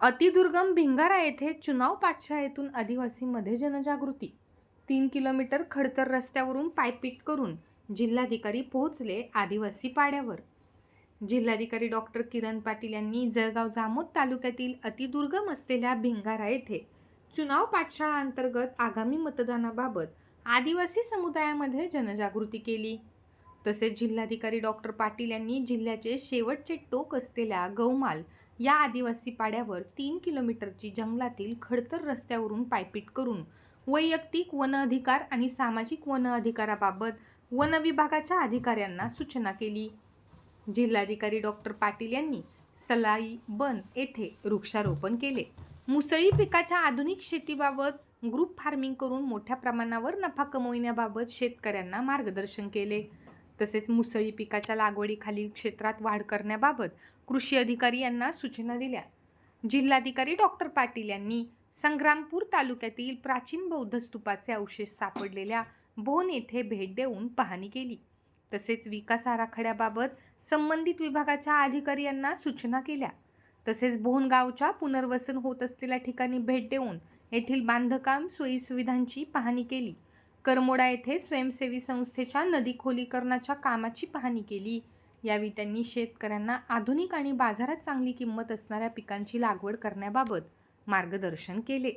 अतिदुर्गम भिंगारा येथे चुनाव पाठशाळेतून आदिवासीमध्ये जनजागृती. तीन किलोमीटर खडतर रस्त्यावरून पायपीट करून जिल्हाधिकारी पोहोचले आदिवासी पाड्यावर. जिल्हाधिकारी डॉक्टर किरण पाटील यांनी जळगाव जामोद तालुक्यातील अतिदुर्गम असलेल्या भिंगारा येथे चुनाव पाठशाळा अंतर्गत आगामी मतदानाबाबत आदिवासी समुदायामध्ये जनजागृती केली. तसेच जिल्हाधिकारी डॉक्टर पाटील यांनी जिल्ह्याचे शेवटचे टोक असलेल्या गौमाल या आदिवासी पाड्यावर तीन किलोमीटरची जंगलातील खडतर रस्त्यावरून पायपीट करून वैयक्तिक वन अधिकार आणि सामाजिक वन अधिकाराबाबत वन विभागाच्या अधिकाऱ्यांना सूचना केली. जिल्हाधिकारी डॉक्टर पाटील यांनी सलाई बन येथे वृक्षारोपण केले. मुसळी पिकाच्या आधुनिक शेतीबाबत ग्रुप फार्मिंग करून मोठ्या प्रमाणावर नफा कमविण्याबाबत शेतकऱ्यांना मार्गदर्शन केले. तसेच मुसळी पिकाच्या लागवडीखालील क्षेत्रात वाढ करण्याबाबत कृषी अधिकारी यांना सूचना दिल्या. जिल्हाधिकारी डॉक्टर पाटील यांनी संग्रामपूर तालुक्यातील प्राचीन बौद्ध स्तूपाचे अवशेष सापडलेल्या भोन येथे भेट देऊन पाहणी केली. तसेच विकास आराखड्याबाबत संबंधित विभागाच्या अधिकारी यांना सूचना केल्या. तसेच भोन गावच्या पुनर्वसन होत असलेल्या ठिकाणी भेट देऊन येथील बांधकाम सोयीसुविधांची पाहणी केली. करमोडा येथे स्वयंसेवी संस्थेच्या नदी खोलीकरणाच्या कामाची पाहणी केली. यावेळी त्यांनी शेतकऱ्यांना आधुनिक आणि बाजारात चांगली किंमत असणाऱ्या पिकांची लागवड करण्याबाबत मार्गदर्शन केले.